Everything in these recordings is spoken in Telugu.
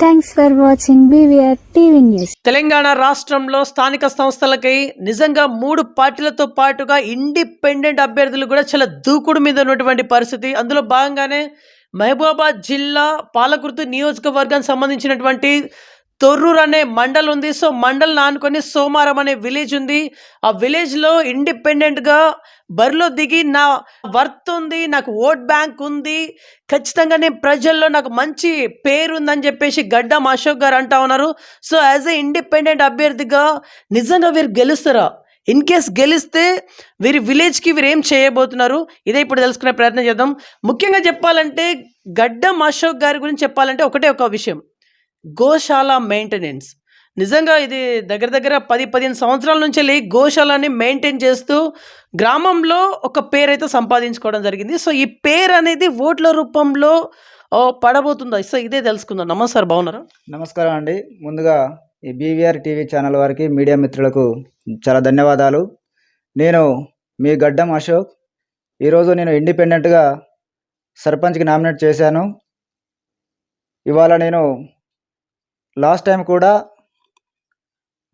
Thanks for watching BVR TV news Telangana రాష్ట్రంలో స్థానిక సంస్థలకై నిజంగా మూడు పార్టీలతో పాటుగా ఇండిపెండెంట్ అభ్యర్థులు కూడా చాలా దూకుడు మీద ఉన్నటువంటి పరిస్థితి. అందులో భాగంగానే మహబూబాబాద్ జిల్లా పాలకుర్తి నియోజకవర్గానికి సంబంధించినటువంటి తొర్రూరు అనే మండల్ ఉంది సో మండల్ నానుకొని సోమారం అనే విలేజ్ ఉంది. ఆ విలేజ్లో ఇండిపెండెంట్గా బరిలో దిగి నా వర్త్ ఉంది నాకు ఓట్ బ్యాంక్ ఉంది. ఖచ్చితంగా నేను ప్రజల్లో నాకు మంచి పేరు ఉందని చెప్పేసి గడ్డం అశోక్ గారు అంటా ఉన్నారు. సో యాజ్ ఏ ఇండిపెండెంట్ అభ్యర్థిగా నిజంగా వీరు గెలుస్తారా? ఇన్ కేస్ గెలిస్తే వీరి విలేజ్కి వీరు ఏం చేయబోతున్నారు? ఇదే ఇప్పుడు తెలుసుకునే ప్రయత్నం చేద్దాం. ముఖ్యంగా చెప్పాలంటే గడ్డం అశోక్ గారి గురించి చెప్పాలంటే ఒకటే ఒక విషయం. గోశాల మెయింటెనెన్స్ నిజంగా ఇది దగ్గర దగ్గర పది పదిహేను సంవత్సరాల నుంచి వెళ్ళి గోశాలని మెయింటైన్ చేస్తూ గ్రామంలో ఒక పేరు అయితే సంపాదించుకోవడం జరిగింది. సో ఈ పేరు అనేది ఓట్ల రూపంలో పడబోతుందా? సో ఇదే తెలుసుకుందాం. నమస్కారం బాగున్నారా? నమస్కారం అండి. ముందుగా ఈ బీవీఆర్ టీవీ ఛానల్ వారికి మీడియా మిత్రులకు చాలా ధన్యవాదాలు. నేను మీ గడ్డం అశోక్. ఈరోజు నేను ఇండిపెండెంట్గా సర్పంచ్కి నామినేట్ చేశాను. ఇవాళ నేను లాస్ట్ టైం కూడా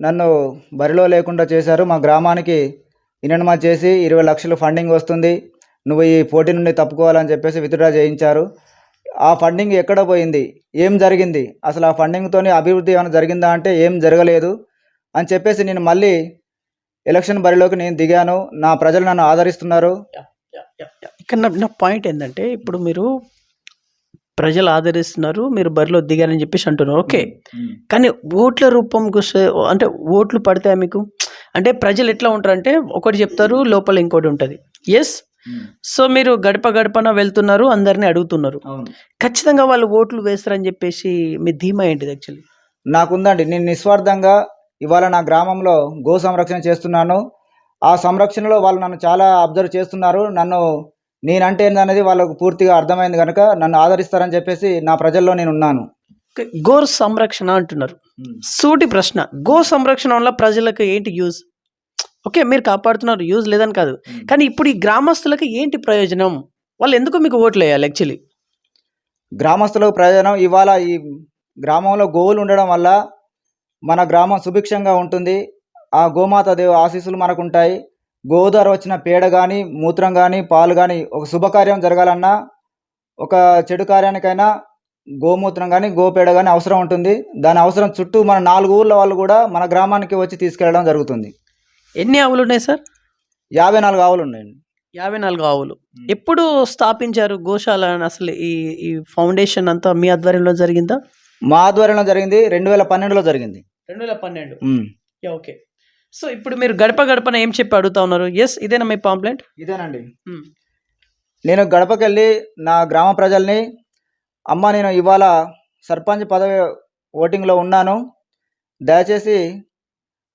నన్ను బరిలో లేకుండా చేశారు. మా గ్రామానికి ఇనమా చేసి ఇరవై లక్షలు ఫండింగ్ వస్తుంది. నువ్వు ఈ పోటీ నుండి తప్పుకోవాలని చెప్పేసి విత్డ్రా చేయించారు. ఆ ఫండింగ్ ఎక్కడ పోయింది? ఏం జరిగింది? అసలు ఆ ఫండింగ్తో అభివృద్ధి ఏమైనా జరిగిందా అంటే ఏం జరగలేదు అని చెప్పేసి నేను మళ్ళీ ఎలక్షన్ బరిలోకి నేను దిగాను. నా ప్రజలు నన్ను ఆదరిస్తున్నారు. ఇక్కడ నా పాయింట్ ఏంటంటే ఇప్పుడు మీరు ప్రజలు ఆదరిస్తున్నారు మీరు బరిలో దిగారని చెప్పేసి అంటున్నారు. ఓకే. కానీ ఓట్ల రూపంకి అంటే ఓట్లు పడతాయి మీకు? అంటే ప్రజలు ఎట్లా ఉంటారంటే ఒకటి చెప్తారు లోపల ఇంకోటి ఉంటుంది. ఎస్ సో మీరు గడప గడపన వెళ్తున్నారు అందరినీ అడుగుతున్నారు. ఖచ్చితంగా వాళ్ళు ఓట్లు వేస్తారని చెప్పేసి మీ ధీమా ఏంటిది యాక్చువల్లీ నాకుందండి నేను నిస్వార్థంగా ఇవాళ నా గ్రామంలో గో సంరక్షణ చేస్తున్నాను. ఆ సంరక్షణలో వాళ్ళు నన్ను చాలా అబ్జర్వ్ చేస్తున్నారు. నన్ను నేనంటే ఏందనేది వాళ్ళకు పూర్తిగా అర్థమైంది కనుక నన్ను ఆదరిస్తారని చెప్పేసి నా ప్రజల్లో నేను ఉన్నాను గో సంరక్షణ అంటున్నారు. సూటి ప్రశ్న. గో సంరక్షణ వల్ల ప్రజలకు ఏంటి యూజ్? ఓకే మీరు కాపాడుతున్నారు యూజ్ లేదని కాదు. కానీ ఇప్పుడు ఈ గ్రామస్తులకు ఏంటి ప్రయోజనం? వాళ్ళు ఎందుకు మీకు ఓట్లు వేయాలి యాక్చువల్లీ గ్రామస్తులకు ప్రయోజనం ఇవాళ ఈ గ్రామంలో గోవులు ఉండడం వల్ల మన గ్రామం సుభిక్షంగా ఉంటుంది. ఆ గోమాత దేవ ఆశీస్సులు మనకు ఉంటాయి గోవు ద్వారా వచ్చిన పేడ కానీ మూత్రం కానీ పాలు కానీ ఒక శుభకార్యం జరగాలన్నా ఒక చెడు కార్యానికైనా గోమూత్రం కానీ గోపేడ కానీ అవసరం ఉంటుంది. దాని అవసరం చుట్టూ మన నాలుగు ఊర్ల వాళ్ళు కూడా మన గ్రామానికి వచ్చి తీసుకెళ్ళడం జరుగుతుంది. ఎన్ని ఆవులు ఉన్నాయి సార్? యాభై నాలుగు ఆవులు ఉన్నాయండి. యాభై నాలుగు ఆవులు. ఎప్పుడు స్థాపించారు గోశాల అసలు ఈ ఈ ఫౌండేషన్ అంతా మీ ఆధ్వర్యంలో జరిగిందా? మా ఆధ్వర్యంలో జరిగింది. రెండు వేల పన్నెండులో జరిగింది. రెండు వేల పన్నెండు. ఓకే. సో ఇప్పుడు మీరు గడప గడపన ఏం చెప్పి అడుగుతా ఉన్నారు? ఎస్ ఇదేనా మీ పాంప్లెంట్? ఇదేనండి. నేను గడపకెళ్ళి నా గ్రామ ప్రజల్ని అమ్మ నేను ఇవాళ సర్పంచ్ పదవి ఓటింగ్లో ఉన్నాను. దయచేసి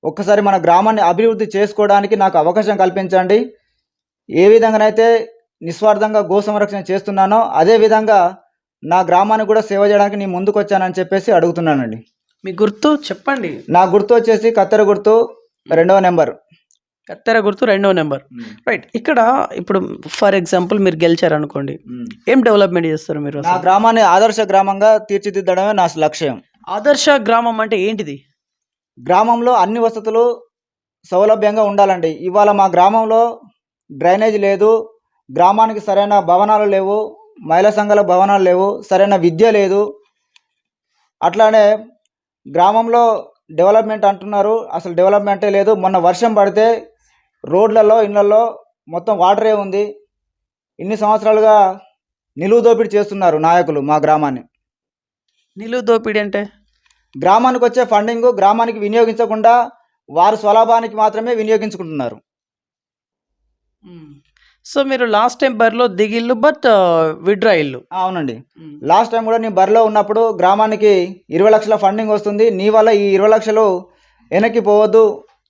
ఒక్కసారి మన గ్రామాన్ని అభివృద్ధి చేసుకోవడానికి నాకు అవకాశం కల్పించండి. ఏ విధంగానైతే నిస్వార్థంగా గో సంరక్షణ చేస్తున్నానో అదే విధంగా నా గ్రామానికి కూడా సేవ చేయడానికి నేను ముందుకు వచ్చానని చెప్పేసి అడుగుతున్నానండి. మీ గుర్తు చెప్పండి. నా గుర్తు వచ్చేసి కత్తెర గుర్తు రెండవ నెంబర్. కత్తెర గుర్తు రెండో నెంబర్. రైట్ ఇక్కడ ఇప్పుడు ఫర్ ఎగ్జాంపుల్ మీరు గెలిచారు అనుకోండి ఏం డెవలప్మెంట్ చేస్తారు మీరు నా? గ్రామాన్ని ఆదర్శ గ్రామంగా తీర్చిదిద్దడమే నా లక్ష్యం. ఆదర్శ గ్రామం అంటే ఏంటిది? గ్రామంలో అన్ని వసతులు సౌలభ్యంగా ఉండాలండి. ఇవాళ మా గ్రామంలో డ్రైనేజ్ లేదు గ్రామానికి సరైన భవనాలు లేవు మహిళా సంఘాల భవనాలు లేవు సరైన విద్య లేదు. అట్లానే గ్రామంలో డెవలప్మెంట్ అంటున్నారు. అసలు డెవలప్మెంటే లేదు. మొన్న వర్షం పడితే రోడ్లలో ఇళ్ళల్లో మొత్తం వాటరే ఉంది. ఇన్ని సంవత్సరాలుగా నిలువు దోపిడీ చేస్తున్నారు నాయకులు మా గ్రామాన్ని. నిలువు దోపిడీ అంటే? గ్రామానికి వచ్చే ఫండింగ్ గ్రామానికి వినియోగించకుండా వారు స్వలాభానికి మాత్రమే వినియోగించుకుంటున్నారు. సో మీరు లాస్ట్ టైం బరిలో దిగిల్లు బట్ విడ్రా ఇల్లు. అవునండి. లాస్ట్ టైం కూడా నేను బరిలో ఉన్నప్పుడు గ్రామానికి ఇరవై లక్షల ఫండింగ్ వస్తుంది. నీ వల్ల ఈ ఇరవై లక్షలు వెనక్కి పోవద్దు.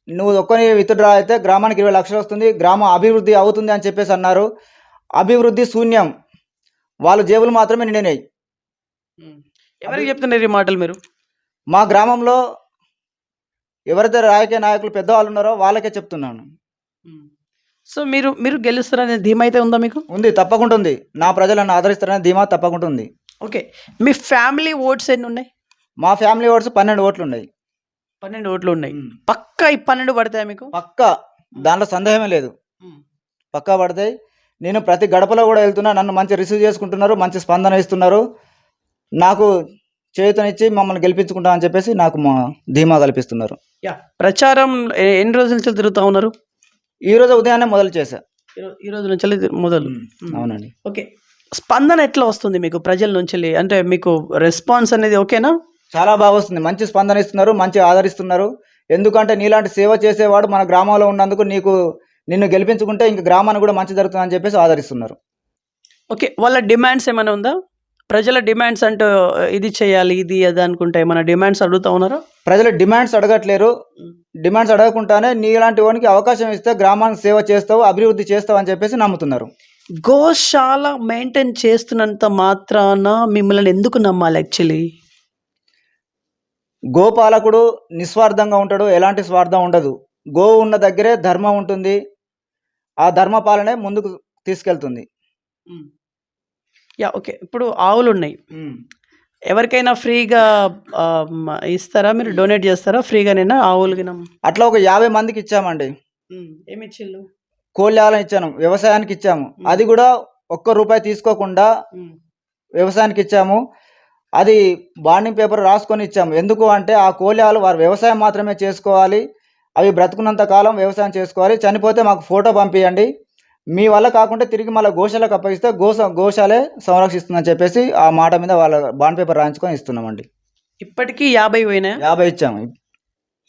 నువ్వు ఒక్కని విత్డ్రా అయితే గ్రామానికి ఇరవై లక్షలు వస్తుంది. గ్రామం అభివృద్ధి అవుతుంది అని చెప్పేసి అన్నారు. అభివృద్ధి శూన్యం. వాళ్ళ జేబులు మాత్రమే నిండినాయి. ఎవరికి చెప్తున్నారు ఈ మాటలు మీరు? మా గ్రామంలో ఎవరైతే రాజకీయ నాయకులు పెద్దవాళ్ళు ఉన్నారో వాళ్ళకే చెప్తున్నాను. సో మీరు మీరు గెలుస్తారనే ధీమా అయితే ఉందా మీకు? ఉంది తప్పకుండా ఉంది. నా ప్రజలను ఆదరిస్తారనే ధీమా తప్పకుండా ఉంది. ఓకే. మీ ఫ్యామిలీ ఓట్స్ ఎన్ని ఉన్నాయి? మా ఫ్యామిలీ ఓట్స్ పన్నెండు ఓట్లు ఉన్నాయి. పన్నెండు ఓట్లు ఉన్నాయి. పక్కా ఈ పన్నెండు పడతాయి మీకు? పక్కా. దాంట్లో సందేహమే లేదు. పక్కా పడతాయి. నేను ప్రతి గడపలో కూడా వెళ్తున్నా. నన్ను మంచి రిసీవ్ చేసుకుంటున్నారు మంచి స్పందన ఇస్తున్నారు. నాకు చేతనిచ్చి మమ్మల్ని గెలిపించుకుంటా అని చెప్పేసి నాకు మా ధీమా కల్పిస్తున్నారు యా. ప్రచారం ఎన్ని రోజుల నుంచి తిరుగుతా ఉన్నారు? ఈ రోజు ఉదయాన్నే మొదలు చేశా. ఈ రోజు నుంచి మొదలు. అవునండి. ఓకే. స్పందన ఎట్లా వస్తుంది మీకు ప్రజల నుంచి అంటే మీకు రెస్పాన్స్ అనేది ఓకేనా? చాలా బాగా వస్తుంది. మంచి స్పందన ఇస్తున్నారు మంచి ఆదరిస్తున్నారు. ఎందుకంటే నీలాంటి సేవ చేసేవాడు మన గ్రామంలో ఉన్నందుకు నీకు నిన్ను గెలిపించుకుంటే ఇంక గ్రామానికి కూడా మంచి జరుగుతుందని చెప్పేసి ఆదరిస్తున్నారు. ఓకే. వాళ్ళ డిమాండ్స్ ఏమైనా ఉందా? ప్రజల డిమాండ్స్ అంటే ఇది చేయాలి ఇది అది అనుకుంటే ఏమైనా డిమాండ్స్ అడుగుతా ఉన్నారా? ప్రజలు డిమాండ్స్ అడగట్లేరు. డిమాండ్స్ అడగకుండానే నీలాంటి వానికి అవకాశం ఇస్తే గ్రామానికి సేవ చేస్తావు అభివృద్ధి చేస్తావు అని చెప్పేసి నమ్ముతున్నారు. గోశాల మెయింటైన్ చేస్తున్నంత మాత్రాన మిమ్మల్ని ఎందుకు నమ్మాలి యాక్చువల్లీ? గోపాలకుడు నిస్వార్థంగా ఉంటాడు ఎలాంటి స్వార్థం ఉండదు. గోవు ఉన్న దగ్గరే ధర్మం ఉంటుంది. ఆ ధర్మ పాలనే ముందుకు తీసుకెళ్తుంది. Yeah okay. ఇప్పుడు ఆవులు ఉన్నాయి ఎవరికైనా ఫ్రీగా ఇస్తారా? మీరు డొనేట్ చేస్తారా? ఫ్రీగానేనా ఆవులకి అట్లా ఒక యాభై మందికి ఇచ్చామండి. ఏమి ఇచ్చిళ్ళు? కోళ్ళాలను ఇచ్చాను? వ్యవసాయానికి ఇచ్చాము. అది కూడా ఒక్క రూపాయి తీసుకోకుండా వ్యవసాయానికి ఇచ్చాము. అది బాండింగ్ పేపర్ రాసుకొని ఇచ్చాము. ఎందుకు అంటే ఆ కోళ్ళాలు వారు వ్యవసాయం మాత్రమే చేసుకోవాలి. అవి బ్రతుకున్నంత కాలం వ్యవసాయం చేసుకోవాలి. చనిపోతే మాకు ఫోటో పంపించండి మీ వల్ల కాకుండా తిరిగి మళ్ళీ గోశాలకు అప్పగిస్తే గోస గోశాలే సంరక్షిస్తుందని చెప్పేసి ఆ మాట మీద వాళ్ళ బాండ్ పేపర్ రాయించుకొని ఇస్తున్నామండి. ఇప్పటికీ యాభై పోయినాయా? యాభై ఇచ్చాము.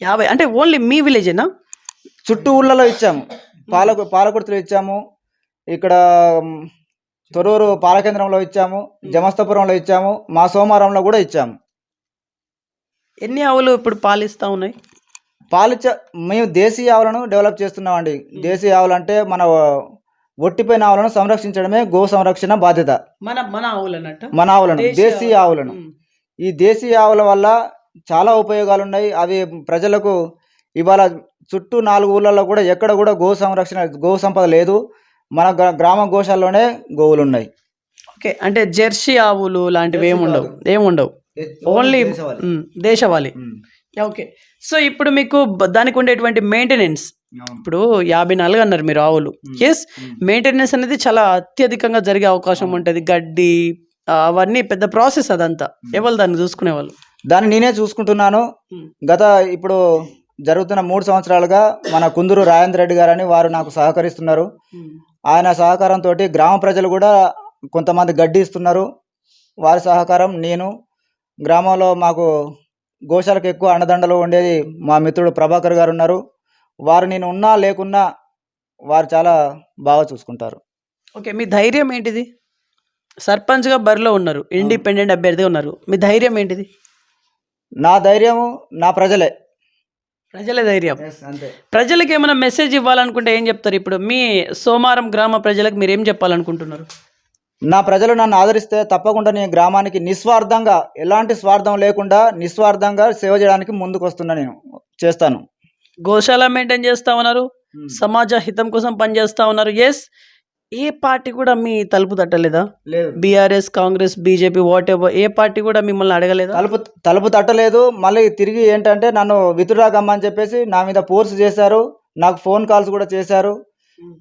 యాభై అంటే ఓన్లీ మీ విలేజేనా చుట్టూ ఊళ్ళలో ఇచ్చాము. పాలకు పాలకుర్తిలో ఇచ్చాము. ఇక్కడ తొరూరు పాలకేంద్రంలో ఇచ్చాము. జమస్తపురంలో ఇచ్చాము. మా సోమారంలో కూడా ఇచ్చాము. ఎన్ని ఆవులు ఇప్పుడు పాలిస్తా ఉన్నాయి? పాలిచ్చ మేము దేశీయ ఆవులను డెవలప్ చేస్తున్నామండి. దేశీయ ఆవులు అంటే మన ఒట్టిపోయిన ఆవులను సంరక్షించడమే గో సంరక్షణ బాధ్యత. మన మన ఆవులు అన్నట్టు మన ఆవులను దేశీయ ఆవులను. ఈ దేశీయ ఆవుల వల్ల చాలా ఉపయోగాలు ఉన్నాయి అవి ప్రజలకు ఇవాళ చుట్టూ నాలుగు ఊళ్ళల్లో కూడా ఎక్కడ కూడా గో సంరక్షణ గో సంపద లేదు. మన గ్రా- గ్రామ గోశాలలోనే గోవులు ఉన్నాయి ఓకే అంటే జెర్సీ ఆవులు లాంటివి ఏమి ఉండవు ఏమి ఉండవు ఓన్లీ దేశవాళీ. ఓకే. సో ఇప్పుడు మీకు దానికి ఉండేటువంటి మెయింటెనెన్స్ ఇప్పుడు యాభై నాలుగు అన్నారు మీరు ఆవులు. ఎస్ మెయింటెనెన్స్ అనేది చాలా అత్యధికంగా జరిగే అవకాశం ఉంటుంది. గడ్డి అవన్నీ పెద్ద ప్రాసెస్ అదంతా. ఎవరు దాన్ని చూసుకునే వాళ్ళు దాన్ని నేనే చూసుకుంటున్నాను. గత ఇప్పుడు జరుగుతున్న మూడు సంవత్సరాలుగా మన కుందూరు రాజేంద్ర రెడ్డి గారని వారు నాకు సహకరిస్తున్నారు. ఆయన సహకారంతో గ్రామ ప్రజలు కూడా కొంతమంది గడ్డి ఇస్తున్నారు. వారి సహకారం నేను. గ్రామంలో మాకు గోశాలకు ఎక్కువ అండదండలు ఉండేది మా మిత్రుడు ప్రభాకర్ గారు ఉన్నారు. వారు నేను ఉన్నా లేకున్నా వారు చాలా బాగా చూసుకుంటారు. ఓకే మీ ధైర్యం ఏంటిది? సర్పంచ్గా బరిలో ఉన్నారు ఇండిపెండెంట్ అభ్యర్థిగా ఉన్నారు. మీ ధైర్యం ఏంటిది? నా ధైర్యము నా ప్రజలే. ప్రజల ధైర్యం. అంతే. ప్రజలకు ఏమైనా మెసేజ్ ఇవ్వాలనుకుంటే ఏం చెప్తారు? ఇప్పుడు మీ సోమారం గ్రామ ప్రజలకు మీరు ఏం చెప్పాలనుకుంటున్నారు? నా ప్రజలు నన్ను ఆదరిస్తే తప్పకుండా నేను గ్రామానికి నిస్వార్థంగా ఎలాంటి స్వార్థం లేకుండా నిస్వార్థంగా సేవ చేయడానికి ముందుకు వస్తున్నా నేను చేస్తాను. గోశాల మెయింటైన్ చేస్తా ఉన్నారు. సమాజ హితం కోసం పనిచేస్తా ఉన్నారు. ఎస్ ఏ పార్టీ కూడా మీ తలుపు తట్టలేదా? లేదు. BRS Congress BJP whatever ఏ పార్టీ కూడా మిమ్మల్ని అడగలేదా? తలుపు తలుపు తట్టలేదు. మళ్ళీ తిరిగి ఏంటంటే నన్ను విత్డ్రా కమ్మని చెప్పేసి నా మీద ఫోర్స్ చేశారు. నాకు ఫోన్ కాల్స్ కూడా చేశారు.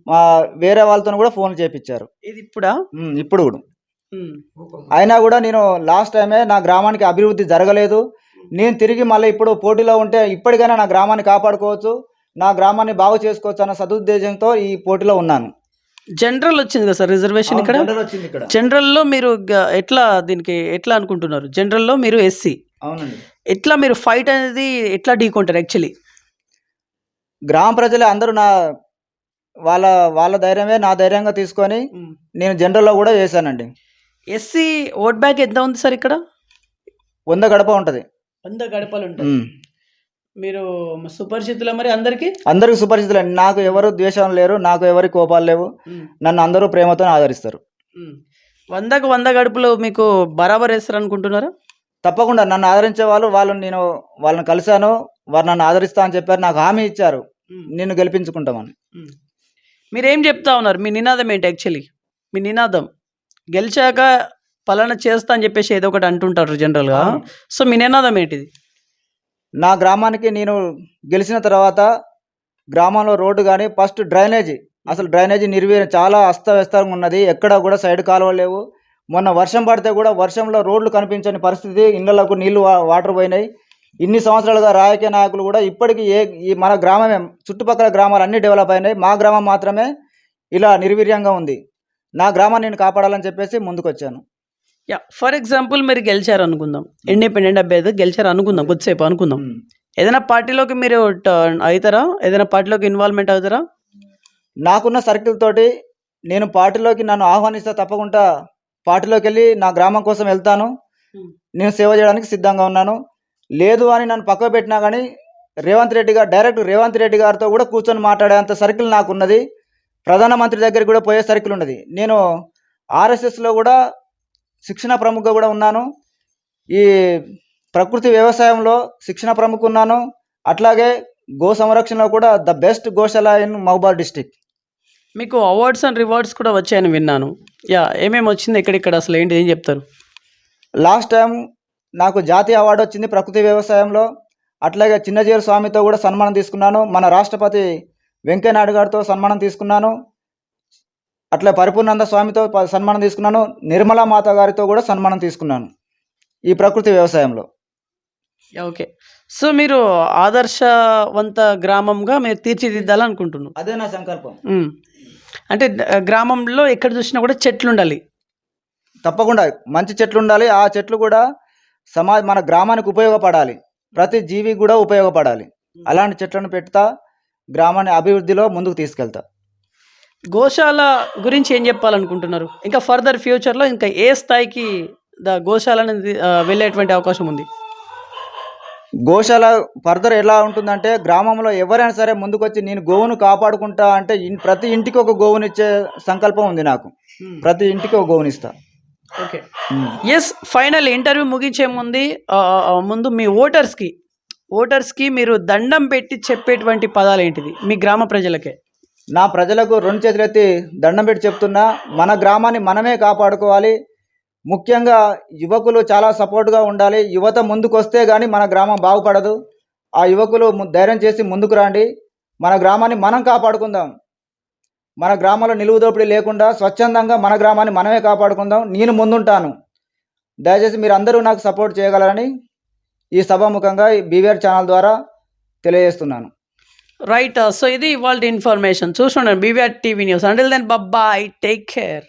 మా వేరే వాళ్ళతో కూడా ఫోన్ చేపించారు. ఇది ఇప్పుడా? ఉమ్, ఇప్పుడు కూడా. అయినా కూడా నేను లాస్ట్ టైమే నా గ్రామానికి అభివృద్ధి జరగలేదు. నేను తిరిగి మళ్ళీ ఇప్పుడు పోటీలో ఉంటే ఇప్పటికైనా నా గ్రామాన్ని కాపాడుకోవచ్చు నా గ్రామాన్ని బాగు చేసుకోవచ్చు అన్న సదుద్దేశంతో ఈ పోటీలో ఉన్నాను. జనరల్ వచ్చింది కదా సార్ రిజర్వేషన్ ఇక్కడ? జనరల్లో మీరు ఎట్లా దీనికి ఎట్లా అనుకుంటున్నారు? జనరల్లో మీరు ఎస్సీ. అవునండి. ఎట్లా మీరు ఫైట్ అనేది ఎట్లా ఢీకొంటారు యాక్చువల్లీ? గ్రామ ప్రజలే అందరూ నా వాళ్ళ వాళ్ళ ధైర్యమే నా ధైర్యంగా తీసుకొని నేను జనరల్లో కూడా వేశానండి. ఎస్సీ ఓట్ బ్యాక్ ఎంత ఉంది సార్ ఇక్కడ? వంద గడప ఉంటుంది. వంద గడపలు ఉంటాయి. మీరు సుపరిచితుల మరి అందరికి? అందరికి సుపరిచితులే నాకు ఎవరు ద్వేషం లేరు నాకు ఎవరి కోపాలు లేవు. నన్ను అందరూ ప్రేమతో ఆదరిస్తారు. వందకు వంద గడుపులు మీకు బరాబర్ వేస్తారు అనుకుంటున్నారా? తప్పకుండా. నన్ను ఆదరించే వాళ్ళు వాళ్ళు నేను వాళ్ళని కలిశాను వారు నన్ను ఆదరిస్తా అని చెప్పారు నాకు హామీ ఇచ్చారు. నిన్ను గెలిపించుకుంటామని. మీరు చెప్తా ఉన్నారు? మీ నినాదం ఏంటి యాక్చువల్లీ మీ నినాదం? గెలిచాక పలానా చేస్తా అని చెప్పేసి ఏదో ఒకటి అంటుంటారు జనరల్గా. సో మీ నినాదం ఏంటిది? నా గ్రామానికి నేను గెలిచిన తర్వాత గ్రామంలో రోడ్డు కానీ ఫస్ట్ డ్రైనేజీ. అసలు డ్రైనేజీ నిర్వీర్యం చాలా అస్తవ్యస్తంగా ఉన్నది. ఎక్కడ కూడా సైడ్ కాలువలు లేవు. మొన్న వర్షం పడితే కూడా వర్షంలో రోడ్లు కనిపించని పరిస్థితి. ఇళ్ళకు నీళ్ళు వాటర్ పోయినాయి. ఇన్ని సంవత్సరాలుగా రాజకీయ నాయకులు కూడా ఇప్పటికీ ఏ ఈ మన గ్రామమే చుట్టుపక్కల గ్రామాలు అన్నీ డెవలప్ అయినాయి. మా గ్రామం మాత్రమే ఇలా నిర్వీర్యంగా ఉంది. నా గ్రామాన్ని నేను కాపాడాలని చెప్పేసి ముందుకొచ్చాను. యా ఫర్ ఎగ్జాంపుల్ మీరు గెలిచారు అనుకుందాం. ఇండిపెండెంట్ అభ్యర్థి గెలిచారు అనుకుందాం కొద్దిసేపు అనుకుందాం. ఏదైనా పార్టీలోకి మీరు అవుతారా? ఏదైనా పార్టీలోకి ఇన్వాల్వ్మెంట్ అవుతారా? నాకున్న సర్కిల్ తోటి నేను పార్టీలోకి నన్ను ఆహ్వానిస్తే తప్పకుండా పార్టీలోకి వెళ్ళి నా గ్రామం కోసం వెళ్తాను. Hmm. నేను సేవ చేయడానికి సిద్ధంగా ఉన్నాను. లేదు అని నన్ను పక్కకు పెట్టినా కానీ రేవంత్ రెడ్డి గారు డైరెక్ట్ రేవంత్ రెడ్డి గారితో కూడా కూర్చొని మాట్లాడేంత సర్కిల్ నాకు ఉన్నది ప్రధానమంత్రి దగ్గరికి కూడా పోయే సర్కిల్ ఉన్నది. నేను ఆర్ఎస్ఎస్లో కూడా శిక్షణ ప్రముఖగా కూడా ఉన్నాను. ఈ ప్రకృతి వ్యవసాయంలో శిక్షణ ప్రముఖ ఉన్నాను. అట్లాగే గో సంరక్షణలో కూడా ద బెస్ట్ గోశాల ఇన్ మహబాద్ డిస్టిక్. మీకు అవార్డ్స్ అండ్ రివార్డ్స్ కూడా వచ్చాయని విన్నాను. యా ఏమేమి వచ్చింది ఎక్కడిక్కడ అసలు ఏంటి ఏం చెప్తారు? లాస్ట్ టైం నాకు జాతీయ అవార్డు వచ్చింది ప్రకృతి వ్యవసాయంలో. అట్లాగే చిన్నజీరు స్వామితో కూడా సన్మానం తీసుకున్నాను. మన రాష్ట్రపతి వెంకయ్యనాయుడు గారితో సన్మానం తీసుకున్నాను. అట్లా పరిపూర్ణానంద స్వామితో సన్మానం తీసుకున్నాను. నిర్మలా మాత గారితో కూడా సన్మానం తీసుకున్నాను ఈ ప్రకృతి వ్యవసాయంలో. ఓకే. సో మీరు ఆదర్శవంత గ్రామంగా మీరు తీర్చిదిద్దాలనుకుంటున్నారు అదే నా సంకల్పం. అంటే గ్రామంలో ఎక్కడ చూసినా కూడా చెట్లు ఉండాలి. తప్పకుండా మంచి చెట్లు ఉండాలి. ఆ చెట్లు కూడా సమాజ మన గ్రామానికి ఉపయోగపడాలి. ప్రతి జీవికి కూడా ఉపయోగపడాలి. అలాంటి చెట్లను పెడతా గ్రామాన్ని అభివృద్ధిలో ముందుకు తీసుకెళ్తా. గోశాల గురించి ఏం చెప్పాలనుకుంటున్నారు? ఇంకా ఫర్దర్ ఫ్యూచర్లో ఇంకా ఏ స్థాయికి ద గోశాల అనేది వెళ్ళేటువంటి అవకాశం ఉంది? గోశాల ఫర్దర్ ఎలా ఉంటుందంటే గ్రామంలో ఎవరైనా సరే ముందుకొచ్చి నేను గోవును కాపాడుకుంటా అంటే ప్రతి ఇంటికి ఒక గోవుని ఇచ్చే సంకల్పం ఉంది నాకు. ప్రతి ఇంటికి ఒక గోవునిస్తా. ఓకే. ఎస్ ఫైనల్ ఇంటర్వ్యూ ముగించే ముందు ముందు మీ ఓటర్స్కి ఓటర్స్కి మీరు దండం పెట్టి చెప్పేటువంటి పదాలు ఏంటిది? మీ గ్రామ ప్రజలకే. నా ప్రజలకు రెండు చేతులెత్తి దండం పెట్టి చెప్తున్నా మన గ్రామాన్ని మనమే కాపాడుకోవాలి. ముఖ్యంగా యువకులు చాలా సపోర్ట్గా ఉండాలి. యువత ముందుకు వస్తే కానీ మన గ్రామం బాగుపడదు. ఆ యువకులు ము- ధైర్యం చేసి ముందుకు రండి. మన గ్రామాన్ని మనం కాపాడుకుందాం. మన గ్రామంలో నిలువు దోపిడీ లేకుండా స్వచ్ఛందంగా మన గ్రామాన్ని మనమే కాపాడుకుందాం. నేను ముందుంటాను. దయచేసి మీరు అందరూ నాకు సపోర్ట్ చేయగలరని ఈ సభాముఖంగా ఈ బీవీఆర్ ఛానల్ ద్వారా తెలియజేస్తున్నాను. రైట్ సో ఇది ఇవాళ ఇన్ఫర్మేషన్ చూసుకోండి BVR TV news until then bye take care